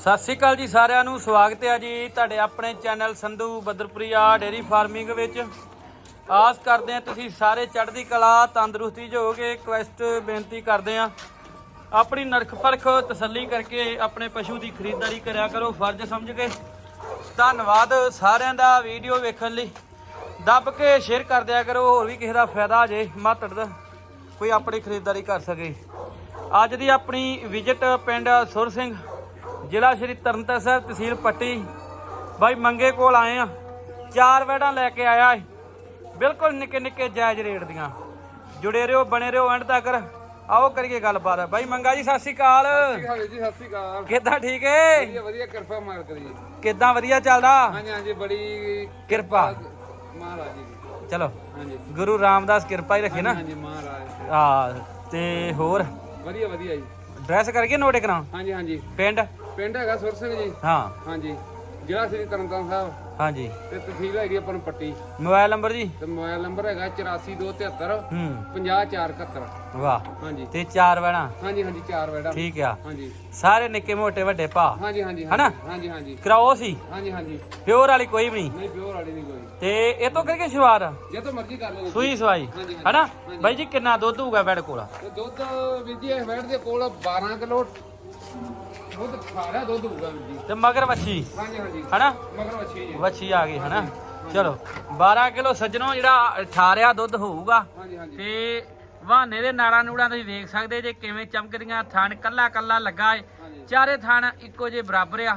ਸਤਿ ਸ਼੍ਰੀ ਅਕਾਲ ਜੀ ਸਾਰਿਆਂ ਨੂੰ, ਸਵਾਗਤ ਹੈ ਜੀ ਤੁਹਾਡੇ ਆਪਣੇ channel Sandhu Badarpuria dairy farming ਵਿੱਚ। ਆਸ ਕਰਦੇ ਹਾਂ ਤੁਸੀਂ ਸਾਰੇ ਚੜ੍ਹਦੀ ਕਲਾ, ਤੰਦਰੁਸਤੀ 'ਚ ਹੋਗੇ ਕੁਐਸਟ ਬੇਨਤੀ ਕਰਦੇ ਹਾਂ। ਆਪਣੀ ਨਰਖ ਪਰਖ ਤਸੱਲੀ ਕਰਕੇ ਆਪਣੇ ਪਸ਼ੂ ਦੀ ਖਰੀਦਦਾਰੀ ਕਰਿਆ ਕਰੋ, ਫਰਜ਼ ਸਮਝ ਕੇ। ਧੰਨਵਾਦ ਸਾਰਿਆਂ ਦਾ ਵੀਡੀਓ ਵੇਖਣ ਲਈ। ਦੱਬ ਕੇ ਸ਼ੇਅਰ ਕਰ ਦਿਆ ਕਰੋ, ਹੋਰ ਵੀ ਕਿਸੇ ਦਾ ਫਾਇਦਾ ਜੇ ਮਾਤੜ ਦਾ ਕੋਈ ਆਪਣੀ ਖਰੀਦਦਾਰੀ ਕਰ ਸਕੇ। ਅੱਜ ਦੀ ਆਪਣੀ ਵਿਜ਼ਿਟ ਪਿੰਡ ਸੁਰ ਸਿੰਘ ਜ਼ਿਲ੍ਹਾ ਸ਼੍ਰੀ ਤਰਨਤਾਰਨ ਸਾਹਿਬ ਤਹਿਸੀਲ ਪੱਟੀ। ਬਾਈ ਮੰਗੇ ਕੋਲ ਆਏ ਆ। ਚਾਰ ਵੈੜਾਂ ਲੈ ਕੇ ਆਇਆ ਬਿਲਕੁਲ ਨਿੱਕੇ ਨਿੱਕੇ ਜਾਇਜ਼ ਰੇਟ ਦੀਆਂ। ਜੁੜੇ ਰਹੋ ਬਣੇ ਰਹੋ ਐਂਡ ਤੱਕ। ਆਓ ਕਰੀਏ ਗੱਲਬਾਤ। ਬਾਈ ਮੰਗਾ ਜੀ ਸਤਿ ਸ਼੍ਰੀ ਅਕਾਲ। ਹਾਲੇ ਜੀ ਸਤਿ ਸ੍ਰੀ ਅਕਾਲ। ਕਿੱਦਾਂ ਠੀਕ ਏ? ਵਧੀਆ ਵਧੀਆ ਕਿਰਪਾ ਮਾਰ ਕਰੀ ਕਿੱਦਾਂ ਵਧੀਆ ਚੱਲਦਾ? ਹਾਂਜੀ ਹਾਂਜੀ ਬੜੀ ਕਿਰਪਾ। ਮਹਾਰਾਜ ਜੀ ਦੀ। ਚਲੋ ਹਾਂਜੀ। ਗੁਰੂ ਰਾਮਦਾਸ ਕਿਰਪਾ ਹੀ ਰੱਖੇ ਨਾ। ਹਾਂਜੀ ਮਹਾਰਾਜ ਆ ਤੇ ਹੋਰ? ਵਧੀਆ ਵਧੀਆ ਜੀ। ਡਰੈਸ ਕਰਕੇ ਨੋਟ ਕਰਾਂ ਹਾਂਜੀ ਹਾਂਜੀ। ਪਿੰਡ? ਪਿੰਡ ਹੈਗਾ ਸੁਰ ਸਿੰਘ ਜੀ। ਹਾਂ। ਹਾਂਜੀ। ਜ਼ਿਲ੍ਹਾ ਸ੍ਰੀ ਤਰਨਤਾਰਨ ਸਾਹਿਬ। ਹਾਂਜੀ। ਤੇ ਤਹਿਸੀਲ ਹੈਗੀ ਆਪਾਂ ਨੂੰ ਪੱਟੀ ਮੋਬਾਈਲ ਨੰਬਰ ਜੀ? ਤੇ ਮੋਬਾਈਲ ਨੰਬਰ ਹੈਗਾ 84273 ਹੂੰ। 50471 ਵਾਹ। ਹਾਂਜੀ। ਤੇ ਚਾਰ ਵੈਣਾ ਹਾਂਜੀ ਹਾਂਜੀ ਚਾਰ ਵੈੜਾ। ਠੀਕ ਆ। ਹਾਂਜੀ। ਸਾਰੇ ਨਿੱਕੇ ਮੋਟੇ ਵੱਡੇ ਭਾ। ਹਾਂਜੀ ਹਾਂਜੀ ਹਨਾ? ਹਾਂਜੀ ਹਾਂਜੀ ਕਰਾਓ ਸੀ। ਹਾਂਜੀ ਹਾਂਜੀ। ਪਿਓਰ ਵਾਲੀ ਕੋਈ ਵੀ ਨਹੀਂ। ਨਹੀਂ ਪਿਓਰ ਵਾਲੀ ਨਹੀਂ ਕੋਈ। ਤੇ ਇਹ ਤੋਂ ਕਰਕੇ ਸ਼ੁਰੂਆਤ? ਜੇ ਤੋਂ ਮਰਜ਼ੀ ਕਰ ਲਓ ਸੂਈ ਸਵਾਈ। ਹਾਂਜੀ, ਹਾਂਜੀ। ਹਨਾ? ਬਾਈ ਜੀ ਕਿੰਨਾ ਦੁੱਧ ਹੋਊਗਾ ਬੈਡ ਕੋਲ? ਤੇ ਦੁੱਧ ਵੀਰ ਜੀ ਇਸ ਵੈਟ ਦੇ ਕੋਲ 12 ਕਿਲੋ ਦੁੱਧ ਖਾਰਾ ਦੁੱਧ ਹੋਊਗਾ ਵੀਰ ਜੀ। ਤੇ ਮਗਰ ਵੱਛੀ। ਹਾਂਜੀ ਹਾਂਜੀ। ਹਨਾ? ਮਗਰ ਵੱਛੀ ਜੀ। ਵੱਛੀ ਆ ਗਈ ਹਨਾ? ਚਲੋ 12 ਕਿਲੋ ਸੱਜਣੋ ਜਿਹੜਾ ਠਾਰਿਆ ਦੁੱਧ ਹੋਊਗਾ ਹਾਂਜੀ ਹਾਂਜੀ। ਤੇ ਵਾਹਨੇ ਦੇ ਨਾੜਾਂ ਨੂੜਾਂ ਤੁਸੀਂ ਵੇਖ ਸਕਦੇ ਜੇ ਕਿਵੇਂ ਚਮਕਦੀਆਂ ਥਣ ਕੱਲਾ ਕੱਲਾ ਲੱਗਾ ਏ। ਚਾਰੇ ਥਣ ਇੱਕੋ ਜੇ ਬਰਾਬਰ ਆ।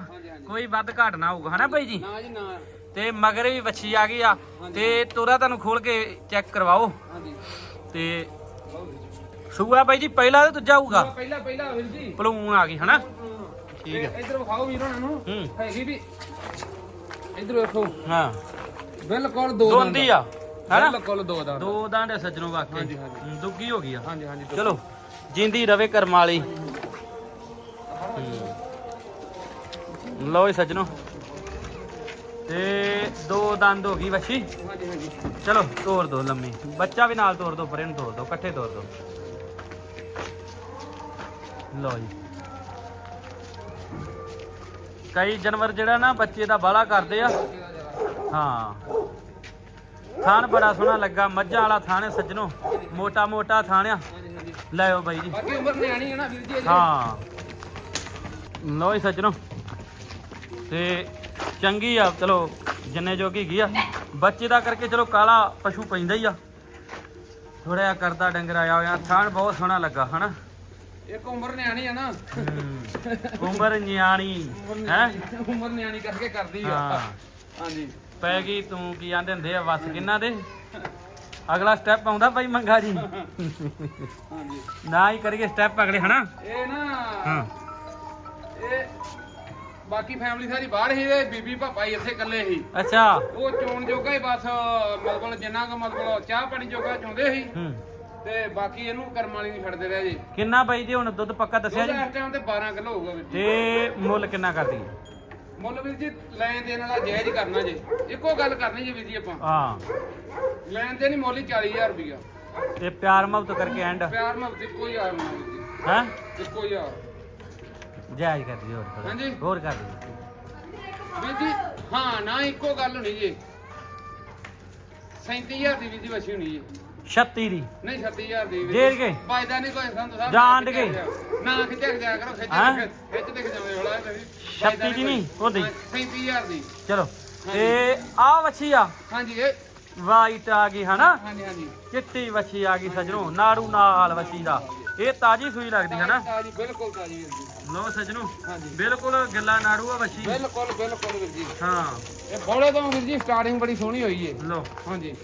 ਕੋਈ ਵੱਧ ਘਾਟ ਨਾ ਹੋਊਗਾ ਹਨਾ ਬਾਈ ਜੀ? ਨਾ ਜੀ ਨਾ। ਤੇ ਮਗਰ ਵੀ ਵੱਛੀ ਆ ਗਈ ਆ। ਤੇ ਤੋਰਾ ਤੁਹਾਨੂੰ ਖੋਲ ਕੇ ਚੈੱਕ ਕਰਵਾਓ। ਹਾਂਜੀ। ਤੇ ਸੂਆ ਬਾਈ ਜੀ ਪਹਿਲਾ ਤੇ ਦੂਜਾ ਹੋਊਗਾ? ਪਹਿਲਾ ਪਹਿਲਾ ਵੀਰ ਜੀ। ਪਲੂਣ ਆ ਗਈ ਹਨਾ? ਠੀਕ ਹੈ ਇੱਧਰ ਵਿਖਾਓ ਵੀਰ ਉਹਨਾਂ ਨੂੰ। ਹੈਗੀ ਵੀ। ਇੱਧਰ ਵੇਖੋ। ਹਾਂ। ਬਿਲਕੁਲ ਦੋ ਦੋਂਦੀ ਆ। ਹਨਾ? ਬਿਲਕੁਲ ਦੋ ਦਾ ਦੋ ਦਾਂਡੇ ਸੱਜਣੋਂ ਵਾਕਈ ਹਾਂਜੀ, ਹਾਂਜੀ। ਹੂੰ, ਦੁੱਗੀ ਹੋ ਗਈ ਆ। ਹਾਂਜੀ ਹਾਂਜੀ ਦੋ। ਚਲੋ ਜਿੰਦੀ ਰਵੇ ਕਰਮ ਵਾਲੀ। ਲਓ ਜੀ ਸੱਜਣੋ। ਤੇ ਦੋ ਦੰਦ ਹੋ ਗਈ ਵੱਛੀ। ਹਾਂਜੀ ਹਾਂਜੀ। ਚਲੋ ਤੋੜ ਦੋ ਲੰਮੀ। ਬੱਚਾ ਵੀ ਨਾਲ ਤੋੜ ਦੋ ਪਰੇ ਨੂੰ ਤੋੜ ਦੋ ਇਕੱਠੇ ਤੋੜ ਦੋ। ਲਓ ਜੀ। ਕਈ ਜਾਨਵਰ ਜਿਹੜਾ ਨਾ ਬੱਚੇ ਦਾ ਬਾਲਾ ਕਰਦੇ ਆ। ਹਾਂ। ਥਾਨ ਬੜਾ ਸੋਹਣਾ ਲੱਗਾ ਮੱਝਾਂ ਵਾਲਾ ਥਾਨ ਹੈ ਸੱਜਣੋ। ਮੋਟਾ ਮੋਟਾ ਥਾਨ ਆ। ਹਾਂਜੀ ਹਾਂਜੀ ਲੈ ਆਓ ਬਾਈ ਜੀ। ਬਾਕੀ ਉਮਰ ਨਿਆਣੀ ਹੈ ਨਾ ਵੀਰ ਜੀ। ਹਾਂ। ਲਓ ਜੀ ਸੱਜਣੋ। ਤੇ ਚੰਗੀ ਆ ਚਲੋ ਜਿੰਨੇ ਜੋਗੀ ਗਈ ਆ। ਬੱਚੇ ਦਾ ਕਰਕੇ ਚਲੋ ਕਾਲਾ ਪਸ਼ੂ ਪੈਂਦਾ ਹੀ ਆ। ਥੋੜਾ ਜਿਹਾ ਕਰਦਾ ਡੰਗਰ ਆਇਆ ਹੋਇਆ। ਥਾਣ ਬਹੁਤ ਸੋਹਣਾ ਲੱਗਾ ਹਨਾ? ਇੱਕ ਉਮਰ ਨਿਆਣੀ ਹੈ ਨਾ। ਹੂੰ। ਉਮਰ ਨਿਆਣੀ ਹੈ? ਉਮਰ ਨਿਆਣੀ ਕਰਕੇ ਕਰਦੀ ਆ। ਹਾਂ। ਹਾਂਜੀ। ਪੈ ਗਈ ਤੂੰ ਕੀ ਆਂਦੇ ਹੁੰਦੇ ਆ ਵਸ ਕਿੰਨਾ ਦੇ? ਅਗਲਾ ਸਟੈਪ ਆਉਂਦਾ ਬਾਈ ਮੰਗਾ ਜੀ। ਹਾਂਜੀ। ਨਾ ਹੀ ਕਰੀਏ ਸਟੈਪ ਅਗਲੇ ਹਨਾ? ਇਹ ਨਾ ਹਾਂ। ਇਹ ਬਾਕੀ ਫੈਮਿਲੀ ਸਾਰੀ ਬਾਹਰ ਹੀ ਤੇ ਬੀਬੀ ਪਾਪਾ ਹੀ ਇੱਥੇ ਇਕੱਲੇ ਸੀ ਅੱਛਾ। ਉਹ ਚੋਣ ਜੋਗਾ ਹੀ ਬਸ ਮਤਲਬ ਜਿੰਨਾ ਕੁ ਮਤਲਬ ਚਾਹ ਪਾਣੀ ਜੋਗਾ ਚਾਹੁੰਦੇ ਸੀ। ਹੂੰ। ਤੇ ਬਾਕੀ ਇਹਨੂੰ ਕਰਮ ਵਾਲੀ ਨਹੀਂ ਛੱਡਦੇ ਰਹੇ ਜੀ। ਕਿੰਨਾ ਬਾਈ ਜੀ ਹੁਣ ਦੁੱਧ ਪੱਕਾ ਦੱਸਿਆ ਜੀ? ਇਸ ਟਾਈਮ ਤੇ 12 ਕਿਲੋ ਹੋਊਗਾ ਵੀਰ ਜੀ। ਤੇ ਮੁੱਲ ਕਿੰਨਾ ਕਰਦੀ ਮੁੱਲ ਵੀਰ ਜੀ ਲੈਣ ਦੇਣ ਵਾਲਾ ਜਾਇਜ਼ ਕਰਨਾ ਜੀ। ਇੱਕੋ ਗੱਲ ਕਰਨੀ ਜੀ ਵੀਰ ਜੀ ਆਪਾਂ। ਹਾਂ। ਲੈਣ ਦੇ ਨਹੀਂ ਮੁੱਲ ਹੀ 40000 ਰੁਪਇਆ ਤੇ ਪਿਆਰ ਮੁਹੱਬਤ ਕਰਕੇ ਐਂਡ ਪਿਆਰ ਨਾਲ ਇੱਕੋ ਹੀ ਆਇਆ ਵੀਰ ਜੀ। ਹੈ? ਇੱਕੋ ਆ। ਜਾਇਜ਼ ਕਰ ਦਿਓ ਹੋਰ। ਹਾਂਜੀ। ਹੋਰ ਕਰ ਦਿਓ ਵੀਰ ਜੀ ਹਾਂ ਨਾ ਇੱਕੋ ਗੱਲ ਹੋਣੀ ਜੀ। 37000 ਦੀ ਵੀਰ ਜੀ ਵਸੀ ਹੋਣੀ ਜੀ। 36 ਦੀ। ਨਹੀਂ 36000 ਦੀ ਵੀਰ ਜੇਰ ਕੇ। ਫਾਇਦਾ ਨਹੀਂ ਕੋਈ ਸੰਤ ਸਾਹਿਬ ਜਾਣ ਕੇ। ਨਾ ਖਿੱਚਿਆ ਜਾ ਕਰੋ ਖਿੱਚ ਹੈਂ? ਖਿੱਚ ਖਿੱਚ ਦੇਖ ਜਾਵੇ ਹੋਲਾ ਛੱਤੀ ਦੀ ਨਹੀਂ, ਉਹਦੀ। 37000 ਦੀ। ਚਲੋ ਤੇ ਆ ਵੱਛੀ ਆ। ਹਾਂਜੀ ਇਹ। ਵਾਈਟ ਆ ਗਈ ਹਨਾ? ਹਾਂਜੀ ਹਾਂਜੀ। ਚਿੱਟੀ ਵੱਛੀ ਆ ਗਈ ਸਜਣੋ ਨਾੜੂ ਨਾਲ ਵੱਛੀ ਦਾ। ਇਹ ਤਾਜੀ ਸੂਈ ਲੱਗਦੀ ਹਨਾ ਤਾਜੀ ਬਿਲਕੁਲ ਤਾਜੀ ਵੀਰ ਜੀ ਲੋ ਸਜਣੋ ਹਾਂਜੀ। ਬਿਲਕੁਲ ਗੱਲਾਂ ਨਾੜੂ ਆ ਵੱਛੀ। ਬਿਲਕੁਲ ਬਿਲਕੁਲ ਵੀਰ ਜੀ। ਹਾਂ। ਇਹ ਬੋਲੇ ਤੋਂ ਵੀਰ ਜੀ ਸਟਾਰਟਿੰਗ ਬੜੀ ਸੋਹਣੀ ਹੋਈ ਏ। ਲੋ ਹਾਂਜੀ।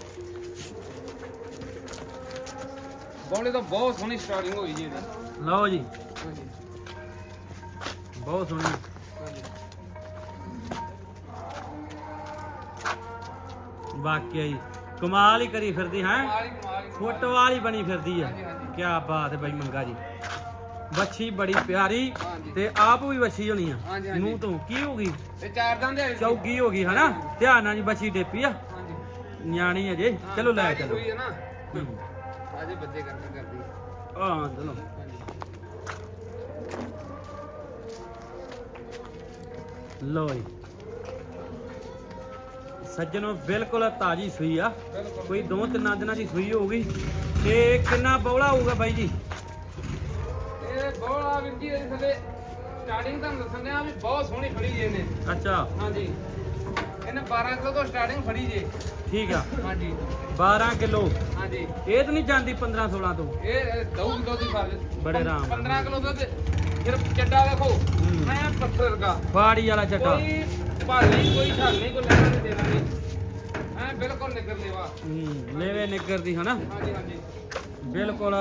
ਬੋਲੇ ਤੋਂ ਬਹੁਤ ਸੋਹਣੀ ਸਟਾਰਟਿੰਗ ਹੋਈ ਜੀ ਇਹਦੀ। ਲਓ ਜੀ। ਹਾਂਜੀ। ਬਹੁਤ ਸੋਹਣੀ। ਹਾਂਜੀ ਵਾਕਿਆ ਕਮਾਲ ਹੀ ਕਰੀ ਫਿਰਦੀ ਹੈ? ਮਾਲੀ ਮਾਲੀ ਫੁੱਟ ਵਾਲੀ ਬਣੀ ਫਿਰਦੀ ਆ। ਕੀ ਬਾਤ ਹੈ ਬਾਈ ਮੰਗਾ ਜੀ। ਵੱਛੀ ਬੜੀ ਪਿਆਰੀ ਹਾਂਜੀ। ਤੇ ਆਪ ਵੀ ਵੱਛੀ ਹੋਣੀ ਆ। ਹਾਂਜੀ। ਮੂੰਹ ਤੋਂ ਕੀ ਹੋ ਗਈ? ਤੇ ਚਾਰ ਦੰਦ ਹੈ ਜੀ। ਚੌਗੀ ਹੋ ਗਈ ਹਨਾ? ਧਿਆਨ ਨਾਲ ਜੀ ਵੱਛੀ ਡੇਪੀ ਆ। ਹਾਂਜੀ। ਨਿਆਣੀ ਅਜੇ ਚਲੋ ਲੈ ਚਲੋ। ਹੋਈ ਹੈ ਨਾ। ਹੂੰ। ਆਜੇ ਬੱਚੇ ਕਰਦੇ ਕਰਦੀ ਹਾਂ ਚਲੋ ਹਾਂਜੀ ਲੋ ਜੀ। ਸੱਜਣੋ ਬਿਲਕੁਲ ਤਾਜੀ ਸੂਈ ਆ। ਕੋਈ ਦੋ ਤਿੰਨਾਂ ਦਿਨਾਂ ਦੀ ਸੂਈ ਹੋਊਗੀ। ਤੇ ਕਿੰਨਾ ਬੌਲਾ ਹੋਊਗਾ ਬਾਈ ਜੀ? ਇਹ ਬੋਲਾ ਵੀਰ ਜੀ ਇਹਦੇ ਥੱਲੇ ਸਟਾਰਟਿੰਗ ਤੁਹਾਨੂੰ ਦੱਸਣ ਵੀ ਬਹੁਤ ਸੋਹਣੀ ਫੜੀ ਜੇ ਇਹਨੇ। ਅੱਛਾ। ਹਾਂਜੀ। ਇਹਨੇ 12 ਕਿਲੋ ਤੋਂ ਸਟਾਰਟਿੰਗ ਫੜੀ ਜੇ। ਠੀਕ ਆ। ਹਾਂਜੀ। 12 ਕਿਲੋ। ਹਾਂਜੀ। ਇਹ ਤਾਂ ਨਹੀਂ ਜਾਂਦੀ 15 16 ਤੋਂ। ਇਹ ਦਊ ਕਿਲੋ ਦੀ ਫਰਜ਼ ਬੜੇ ਆਰਾਮ ਨਾਲ। 15 ਕਿਲੋ ਦਾ ਤੇ ਫਿਰ ਚੱਡਾ ਦੇਖੋ ਹੂੰ। ਮੈਂ ਪੱਥਰ ਵਰਗਾ। ਫਾੜੀ ਵਾਲਾ ਚੱਟਾ ਕੋਈ ਭਾਲ ਨਹੀਂ ਕੋਈ ਛਾਲ ਨਹੀਂ ਕੋਈ ਲੈਣਾ ਨਹੀਂ ਦੇਣਾ ਨਹੀਂ। ਐ ਬਿਲਕੁਲ ਨਿਕਰ ਲੈਵਾ। ਹੂੰ ਲੈਵੇ ਨਿੱਗਰ ਦੀ ਹਨਾ? ਹਾਂਜੀ ਹਾਂਜੀ। ਬਿਲਕੁਲ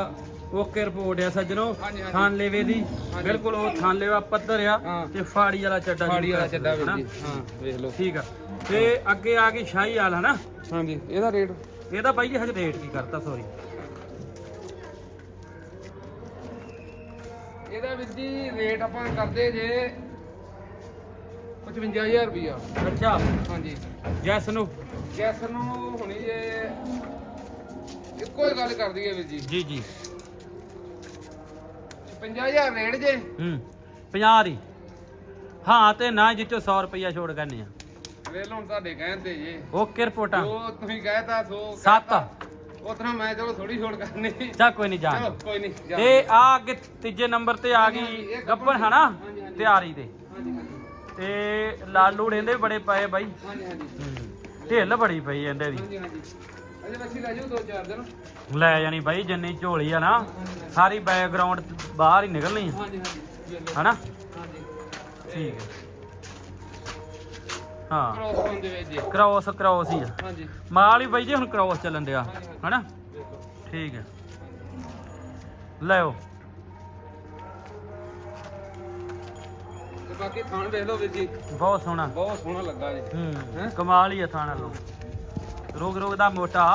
ਓਕੇ ਰਿਪੋਰਟ ਆ ਸੱਜਣੋ। ਹਾਂਜੀ, ਹਾਂਜੀ। ਥਾਨ ਲੈਵੇ ਦੀ। ਬਿਲਕੁਲ ਉਹ ਥਾਨ ਲੈਵਾ ਪੱਧਰ ਆ ਹਾਂ। ਤੇ ਫਾੜੀ ਵਾਲਾ ਚੱਡਾ ਫਾੜੀ ਵਾਲਾ ਹਾਂ ਵੇਖ ਲਓ। ਠੀਕ ਆ। ਤੇ ਅੱਗੇ ਆ ਗਈ ਸ਼ਾਹੀ ਵਾਲ ਹਨਾ? ਹਾਂਜੀ ਇਹਦਾ ਰੇਟ? ਇਹਦਾ ਬਾਈ ਜੀ ਹਜੇ ਰੇਟ ਕੀ ਕਰਤਾ ਸੌਰੀ ਇਹਦਾ ਵੀਰ ਜੀ ਰੇਟ ਆਪਾਂ ਕਰਦੇ ਜੇ 55000 ਰੁਪਿਆ ਅੱਛਾ। ਹਾਂਜੀ। ਜੈਸ ਨੂੰ? ਗੈਸ ਨੂੰ ਹੁਣੀ ਜੇ ਇੱਕੋ ਹੀ ਗੱਲ ਕਰਦੀ ਹੈ ਵੀਰ ਜੀ। ਜੀ ਜੀ। 50000 ਰੇਟ ਜੇ। ਹੂੰ। 50 ਦੀ। ਹਾਂ ਤੇ ਨਾ ਜਿੱਚੋ 100 ਰੁਪਇਆ ਛੋੜ ਕਰਨੇ ਆ। ਵੇਲ ਹੁਣ ਤੁਹਾਡੇ ਕਹਿਣ ਤੇ ਜੇ। ਓਕੇ ਰਿਪੋਰਟਾਂ। ਜੋ ਤੁਸੀਂ ਕਹਿਤਾ ਸੋ ਸੱਤ। ਉਤਨਾ ਮੈਂ ਚਲੋ ਥੋੜੀ ਛੋੜ ਕਰਨੀ। ਚਾ ਕੋਈ ਨਹੀਂ ਚਲੋ ਜਾਣ ਕੋਈ ਨਹੀਂ ਜਾ। ਤੇ ਆ ਅੱਗੇ ਤੀਜੇ ਨੰਬਰ ਤੇ ਆ ਹਾਂਜੀ, ਗਈ ਇਹ ਗੱਬਣ ਗੱਭਣ ਹਨਾ? ਹਾਂਜੀ, ਹਾਂਜੀ। ਤਿਆਰੀ ਤੇ। ਹਾਂਜੀ ਹਾਂਜੀ। ਤੇ ਲਾਲੂ ਇਹਦੇ ਬੜੇ ਪਏ ਬਾਈ। ਹਾਂਜੀ ਹਾਂਜੀ। ਹੂੰ। ਢਿੱਲ ਬੜੀ ਪਈ ਇਹਦੇ ਦੀ। ਹਾਂਜੀ ਹਾਂਜੀ। ਅਜੇ ਬੱਚੀ ਲੈ ਜਾਓ ਦੋ ਚਾਰ ਦਿਨ। ਲੈ ਜਾਣੀ ਬਾਈ ਜਿੰਨੀ ਝੋਲੀ ਆ ਨਾ ਸਾਰੀ ਬੈਕਗ੍ਰਾਉਂਡ ਬਾਹਰ ਹੀ ਨਿਕਲਣੀ ਆ। ਹਾਂਜੀ ਹਾਂਜੀ। ਵੇਖ ਲਓ। ਹਨਾ? ਹਾਂਜੀ। ਠੀਕ ਹੈ ਹਾਂ। ਕ੍ਰੋਸ ਹੋਣ ਦੇ ਵਿੱਚ। ਜੇ ਕ੍ਰੋਸ ਕ੍ਰੋਸ ਹੀ ਆ। ਹਾਂਜੀ। ਮਾਲ ਹੀ ਬਾਈ ਜੀ ਹੁਣ ਕ੍ਰੋਸ ਚੱਲਣ ਡਿਆ। ਹਨਾ। ਠੀਕ ਹੈ। ਲੈਓ ਤੇ ਬਾਕੀ ਥਾਣ ਵੇਖ ਲਓ ਵੀਰ ਜੀ। ਬਹੁਤ ਸੋਹਣਾ। ਬਹੁਤ ਸੋਹਣਾ ਲੱਗਾ ਜੀ। ਹੂੰ ਹੈਂ? ਕਮਾਲ ਹੀ ਆ ਥਾਣਾ ਲੋ ਰੋਗ ਰੋਗ ਦਾ ਮੋਟਾ।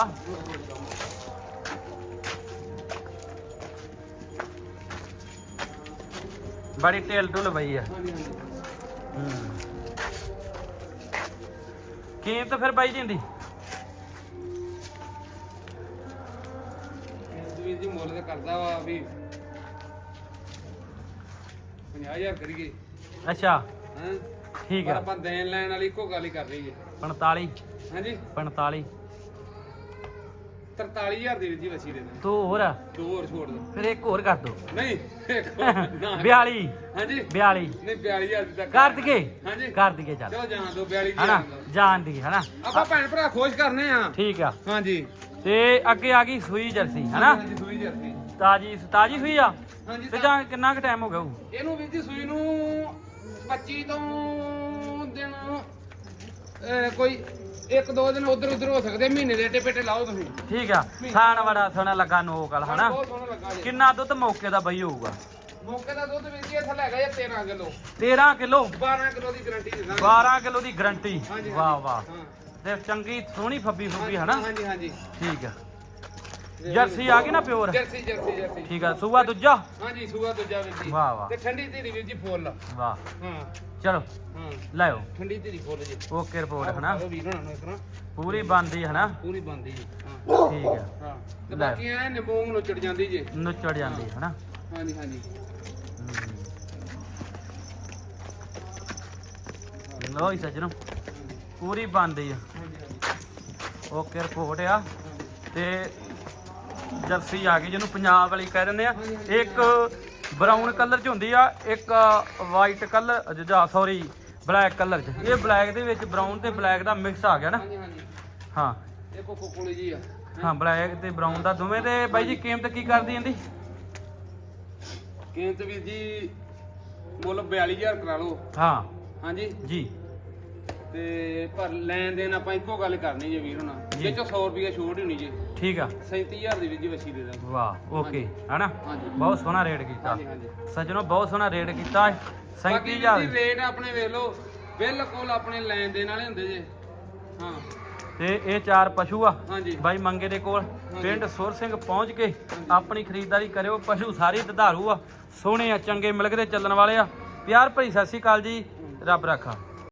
ਬੜੀ ਟੇਲ ਟੁਲ ਪਈ ਆ। ਹਾਂਜੀ ਹਾਂਜੀ। ਹੂੰ। ਕੀਮਤ ਫਿਰ ਬਾਈ ਜਿੰਦੀ ਵੀਰ ਜੀ ਮੁੱਲ ਤੇ ਕਰਦਾ ਵਾ ਵੀ 50000 ਕਰੀਏ। ਅੱਛਾ। ਹਾਂ? ਠੀਕ ਪਰ ਆ ਆਪਾਂ ਦੇਣ ਲੈਣ ਵਾਲੀ ਇੱਕੋ ਗੱਲ ਹੀ ਕਰ ਰਹੀ ਹੈ 45 ਹਾਂਜੀ। 45 43000 ਦੀ ਵੀਰ ਜੀ ਵਸੀ ਦੇ ਦੇ ਤੂੰ ਹੋਰ। ਆ? ਦੋ ਹੋਰ ਛੋੜ ਦੋ। ਫਿਰ ਇੱਕ ਹੋਰ ਕਰ ਦੋ। ਨਹੀਂ ਇੱਕ ਹੋਰ, ਨਾ। 42 ਹਾਂਜੀ। 42 ਨਹੀਂ 42000 ਦੀ ਤੱਕ ਕਰ ਦਈਏ। ਹਾਂਜੀ। ਕਰ ਦਈਏ ਚੱਲ। ਚਲੋ ਜਾਣ ਦੋ 42000 ਹਨਾ? ਦਾ। ਜਾਣ ਦੀ ਹਨਾ? ਆਪਾਂ ਭੈਣ ਭਰਾ ਖੁਸ਼ ਕਰਨੇ ਆ। ਠੀਕ ਆ। ਹਾਂਜੀ। ਤੇ ਅੱਗੇ ਆ ਗਈ ਸੂਈ ਜਰਸੀ ਹਨਾ? ਹਾਂਜੀ ਸੂਈ ਜਰਸੀ। ਤਾਜੀ ਤਾਜੀ ਸੂਈ ਆ? ਹਾਂਜੀ ਤੇ ਜਾਂ ਕਿੰਨਾ ਕੁ ਟਾਈਮ ਹੋ ਗਿਆ ਹੋਊ? ਇਹਨੂੰ ਵੀਰ ਜੀ ਸੂਈ ਨੂੰ 25 ਤੋਂ ਦਿਨ ਅਹ, ਕੋਈ ਇੱਕ ਦੋ ਦਿਨ ਉਧਰ ਉਧਰ ਹੋ ਸਕਦੇ ਮਹੀਨੇ ਦੇ ਟੇਪੇ ਲਾਓ ਤੁਸੀਂ। ਠੀਕ ਆ ਥਾਣ ਬੜਾ ਸੋਹਣਾ ਲੱਗਾ ਨੋਕ ਵਾਲਾ ਹਨਾ? ਬਹੁਤ ਸੋਹਣਾ ਲੱਗਾ ਜੀ। ਕਿੰਨਾ ਦੁੱਧ ਮੌਕੇ ਦਾ ਬਈ ਹੋਊਗਾ? ਮੌਕੇ ਦਾ ਦੁੱਧ ਵੀਰ ਜੀ ਇੱਥੇ ਹੈਗਾ ਜੀ 13 ਕਿਲੋ। 13 ਕਿਲੋ? 12 ਕਿਲੋ ਦੀ ਗਾਰੰਟੀ ਦਿੰਦਾ 12 ਕਿਲੋ ਦੀ ਗਰੰਟੀ। ਹਾਂਜੀ, ਵਾਹ ਵਾਹ। ਹਾਂ। ਤੇ ਚੰਗੀ ਸੋਹਣੀ ਫੱਬੀ ਫੁੱਬੀ ਹਨਾ ਹਾਂਜੀ ਹਾਂਜੀ। ਠੀਕ ਆ। ਜਰਸੀ ਆ ਗਈ ਨਾ ਪਿਓਰ? Jersey jersey jersey. ਠੀਕ ਆ ਸੂਆ ਦੂਜਾ? ਹਾਂਜੀ ਸੂਆ ਦੂਜਾ ਵੀਰ ਜੀ। ਵਾਹ ਵਾਹ। ਤੇ ਠੰਡੀ ਧੀਰੀ ਵੀਰ ਜੀ ਫੁੱਲ। ਵਾਹ। ਹਾਂ। ਚਲੋ ਹਾਂ। ਲਾਓ ਠੰਡੀ ਧੀਰੀ ਫੁੱਲ ਜੀ। ਓਕੇ ਰਿਪੋਰਟ ਹਨਾ? ਵੀਰ ਹੋਣਾ ਨੂੰ ਇਸ ਤਰ੍ਹਾਂ ਪੂਰੀ ਬੰਦੀ ਹਨਾ? ਪੂਰੀ ਬੰਦੀ ਜੀ ਹਾਂ। ਠੀਕ ਆ ਹਾਂ। ਤੇ। ਬਾਕੀ ਐ ਨਿੰਬੂ ਨੂੰ ਚੜ ਜਾਂਦੀ ਜੀ। ਨੁੱਚੜ ਜਾਂਦੀ ਹਨਾ? ਹਾਂਜੀ ਹਾਂਜੀ। ਲੋ ਹੀ ਸੱਜਣੋ। ਪੂਰੀ ਬੰਦੀ ਆ ਓਕੇ ਰਿਪੋਰਟ ਆ। ਤੇ ਜਰਸੀ ਆ ਗਈ ਜਿਹਨੂੰ ਪੰਜਾਬ ਵਾਲੀ ਕਹਿ ਦਿੰਦੇ ਆ। ਇੱਕ ਬਰਾਊਨ ਕਲਰ ਚ ਹੁੰਦੀ ਆ ਇੱਕ ਵਾਈਟ ਕਲਰ ਜਾਂ ਸੌਰੀ ਬਲੈਕ ਕਲਰ ਚ। ਇਹ ਬਲੈਕ ਦੇ ਵਿੱਚ ਬਰਾਊਨ ਤੇ ਬਲੈਕ ਦਾ ਮਿਕਸ ਆ ਗਿਆ ਨਾ। ਹਾਂ। ਇਹ ਕੋਕੋ ਕੋਲੀ ਜੀ ਆ। ਹਾਂ ਬਲੈਕ ਤੇ ਬਰਾਊਨ ਦਾ ਦੋਵੇਂ ਤੇ ਬਾਈ ਜੀ ਕੀਮਤ ਕੀ ਕਰਦੀ ਇਹਦੀ? ਕੀਮਤ ਵੀਰ ਜੀ ਮੁੱਲ 42000 ਕਰਾ ਲਓ। ਹਾਂ। ਹਾਂਜੀ। ਜੀ। ਤੇ ਪਰ ਲੈਣ ਦੇਣ ਆਪਾਂ ਇੱਕੋ ਗੱਲ ਕਰਨੀ ਜੇ ਵੀਰ ਹੁਣਾ। ਜੀ। ਚੋਂ 100 ਰੁਪਏ ਛੋੜ ਹੀ ਹੋਣੀ ਜੀ। ਠੀਕ ਆ। 37000 ਦੀ ਵੀਰ ਜੀ ਵਸੀ ਦੇ ਦਾਂਗੇ। ਵਾਹ ਓਕੇ ਹਨਾ? ਹਾਂਜੀ। ਬਹੁਤ ਸੋਹਣਾ ਰੇਟ ਕੀਤਾ। ਹਾਂਜੀ ਹਾਂਜੀ। ਸੱਜਣੋ ਬਹੁਤ ਸੋਹਣਾ ਰੇਟ ਕੀਤਾ। ਬਾਕੀ 37000 ਵੀਰ ਜੀ ਰੇਟ ਆਪਣੇ ਵੇਖ ਲਓ। ਬਿਲਕੁਲ ਆਪਣੇ ਲੈਣ ਦੇਣ ਵਾਲੇ ਹੁੰਦੇ ਜੇ। ਹਾਂ। ਤੇ ਇਹ ਚਾਰ ਪਸ਼ੂ ਆ। ਹਾਂਜੀ। ਬਾਈ ਮੰਗੇ ਦੇ ਕੋਲ। ਪਿੰਡ ਸੁਰ ਸਿੰਘ ਪਹੁੰਚ ਕੇ ਆਪਣੀ ਖਰੀਦਦਾਰੀ ਕਰਿਓ। ਪਸ਼ੂ ਸਾਰੇ ਦੁਧਾਰੂ ਆ। ਸੋਹਣੇ ਆ ਚੰਗੇ ਮਿਲਕ ਦੇ ਚੱਲਣ ਵਾਲੇ ਆ। ਪਿਆਰ ਭਰੀ ਸਤਿ ਸ਼੍ਰੀ ਅਕਾਲ ਜੀ। ਰੱਬ ਰੱਖਾ।